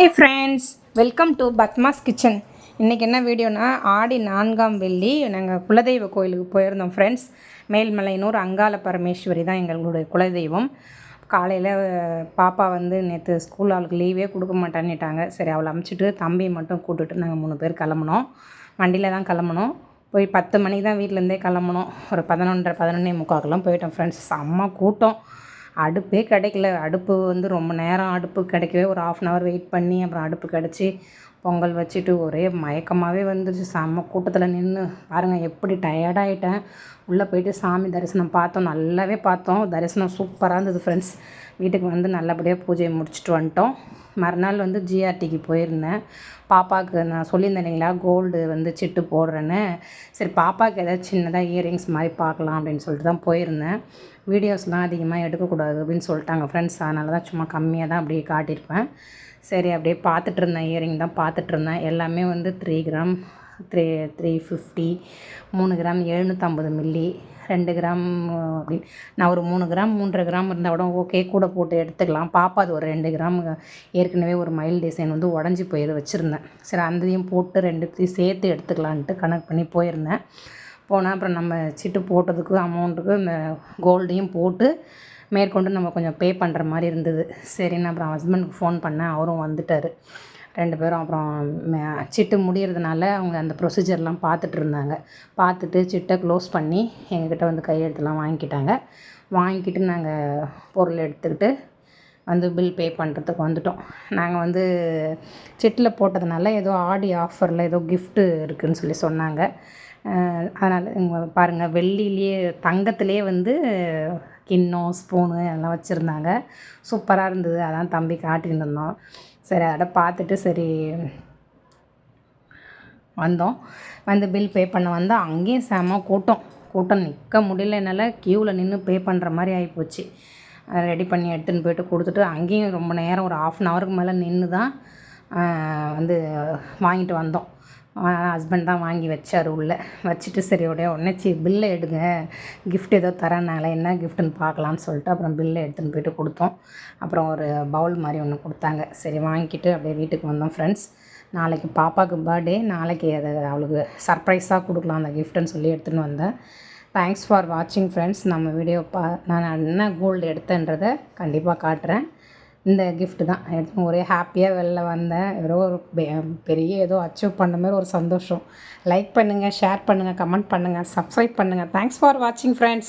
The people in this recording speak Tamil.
Hey friends welcome to Padma's kitchen இன்றைக்கி என்ன வீடியோனா ஆடி நான்காம் வெள்ளி நாங்கள் குலதெய்வ கோயிலுக்கு போயிருந்தோம் ஃப்ரெண்ட்ஸ் மேல்மலையனூர் அங்காள பரமேஸ்வரி தான் எங்களுடைய குலதெய்வம். காலையில் பாப்பா வந்து நேற்று ஸ்கூல் அவளுக்கு லீவே கொடுக்க மாட்டேன்னுட்டாங்க. சரி அவளை அமுச்சிட்டு தம்பியை மட்டும் கூட்டுட்டு நாங்கள் மூணு பேர் கிளம்புனோம். வண்டியில் தான் கிளம்புனோம். போய் பத்து மணிக்கு தான் வீட்டிலேருந்தே கிளம்புனோம். ஒரு பதினொன்றரை பதினொன்னே முக்காக்கெல்லாம் போயிட்டோம் ஃப்ரெண்ட்ஸ் செம்ம கூட்டம். அடுப்பே கிடைக்கல. அடுப்பு வந்து ரொம்ப நேரம் அடுப்பு கிடைக்கவே ஒரு ஆஃப் அன் ஹவர் வெயிட் பண்ணி அப்புறம் அடுப்பு கிடச்சி பொங்கல் வச்சுட்டு ஒரே மயக்கமாகவே வந்துருச்சு. செம்ம கூட்டத்தில் நின்று பாருங்கள் எப்படி டயர்டாயிட்டேன் உள்ளே போயிட்டு சாமி தரிசனம் பார்த்தோம். நல்லாவே பார்த்தோம். தரிசனம் சூப்பராக இருந்தது ஃப்ரெண்ட்ஸ் வீட்டுக்கு வந்து நல்லபடியாக பூஜையை முடிச்சுட்டு வந்துட்டோம். மறுநாள் வந்து ஜிஆர்டிக்கு போயிருந்தேன். பாப்பாவுக்கு நான் சொல்லியிருந்தேன் இல்லைங்களா கோல்டு வந்து சிட்டு போடுறேன்னு. சரி பாப்பாவுக்கு ஏதாவது சின்னதாக இயரிங்ஸ் மாதிரி பார்க்கலாம் அப்படின்னு சொல்லிட்டு தான் போயிருந்தேன். வீடியோஸ்லாம் அதிகமாக எடுக்கக்கூடாது அப்படின்னு சொல்லிட்டாங்க ஃப்ரெண்ட்ஸ் அதனால தான் சும்மா கம்மியாக தான் அப்படியே காட்டியிருப்பேன். சரி அப்படியே பார்த்துட்டு இருந்தேன் இயரிங் தான் பார்த்துட்டு இருந்தேன். எல்லாமே வந்து three gram three three fifty மூணு கிராம் எழுநூற்றம்பது மில்லி ரெண்டு கிராம் அப்படின்னு நான் ஒரு மூணு கிராம் மூன்றரை கிராம் இருந்தால் கூட ஓகே கூட போட்டு எடுத்துக்கலாம். பாப்பா அது ஒரு ரெண்டு கிராம் ஏற்கனவே ஒரு மயில் டிசைன் வந்து உடஞ்சி போயிரு வச்சுருந்தேன். சரி அந்ததையும் போட்டு ரெண்டுத்தையும் சேர்த்து எடுத்துக்கலான்ட்டு கனெக்ட் பண்ணி போயிருந்தேன். போனால் அப்புறம் நம்ம சிட்டு போட்டதுக்கு அமௌண்ட்டுக்கு இந்த கோல்டையும் போட்டு மேற்கொண்டு நம்ம கொஞ்சம் பே பண்ணுற மாதிரி இருந்தது. சரின்னு அப்புறம் ஹஸ்பண்டுக்கு ஃபோன் பண்ணேன். அவரும் வந்துட்டார். ரெண்டு பேரும் அப்புறம் சிட்டு முடியறதுனால அவங்க அந்த ப்ரொசீஜர்லாம் பார்த்துட்டு இருந்தாங்க. பார்த்துட்டு சிட்டை க்ளோஸ் பண்ணி எங்ககிட்ட வந்து கையெழுத்துலாம் வாங்கிக்கிட்டாங்க. வாங்கிக்கிட்டு நாங்கள் பொருள் எடுத்துக்கிட்டு வந்து பில் பே பண்ணுறதுக்கு வந்துட்டோம். நாங்கள் வந்து சிட்டில் போட்டதுனால ஏதோ ஆடி ஆஃபரில் ஏதோ கிஃப்ட்டு இருக்குதுன்னு சொல்லி சொன்னாங்க. அதனால் இங்கே பாருங்கள் வெள்ளிலேயே தங்கத்துலேயே வந்து கிண்ணம் ஸ்பூனு அதெல்லாம் வச்சுருந்தாங்க. சூப்பராக இருந்தது. அதான் தம்பி காட்டின்னு இருந்தோம் சரி அதை பார்த்துட்டு சரி வந்தோம். வந்து பில் பே பண்ண வந்தால் அங்கேயும் செம கூட்டம். கூட்டம் நிற்க முடியல என்னால். க்யூவில் நின்று பே பண்ணுற மாதிரி ஆகிப்போச்சு ரெடி பண்ணி எடுத்துன்னு போயிட்டு கொடுத்துட்டு அங்கேயும் ரொம்ப நேரம் ஒரு ஆஃப் அன் ஹவருக்கு மேலே நின்று தான் வந்து வாங்கிட்டு வந்தோம். ஹஸ்பண்ட் தான் வாங்கி வச்சார் உள்ளே. வச்சுட்டு சரி உடைய உடனே பில்லை எடுங்க. கிஃப்ட் ஏதோ தரேன்னால என்ன கிஃப்ட்டுன்னு பார்க்கலான்னு சொல்லிட்டு அப்புறம் பில்லை எடுத்துன்னு போயிட்டு கொடுத்தோம். அப்புறம் ஒரு பவுல் மாதிரி ஒன்று கொடுத்தாங்க. சரி வாங்கிட்டு அப்படியே வீட்டுக்கு வந்தோம் ஃப்ரெண்ட்ஸ் நாளைக்கு பாப்பாவுக்கு பர்த்டே நாளைக்கு அதை அவளுக்கு சர்ப்ரைஸாக கொடுக்கலாம் அந்த கிஃப்ட்டுன்னு சொல்லி எடுத்துன்னு வந்தேன். தேங்க்ஸ் ஃபார் வாட்சிங் ஃப்ரெண்ட்ஸ் நம்ம வீடியோ பா நான் என்ன கோல்டு எடுத்தேன்றதை கண்டிப்பாக காட்டுறேன். இந்த கிஃப்ட் தான். எடுத்து ஒரே ஹாப்பியாக வெளில வந்தேன். ஏதோ ஒரு பெ- பெரிய ஏதோ அச்சீவ் பண்ண மாதிரி ஒரு சந்தோஷம். லைக் பண்ணுங்கள் ஷேர் பண்ணுங்கள் கமெண்ட் பண்ணுங்கள் சப்ஸ்கிரைப் பண்ணுங்கள் தேங்க்ஸ் ஃபார் வாட்சிங் ஃப்ரெண்ட்ஸ்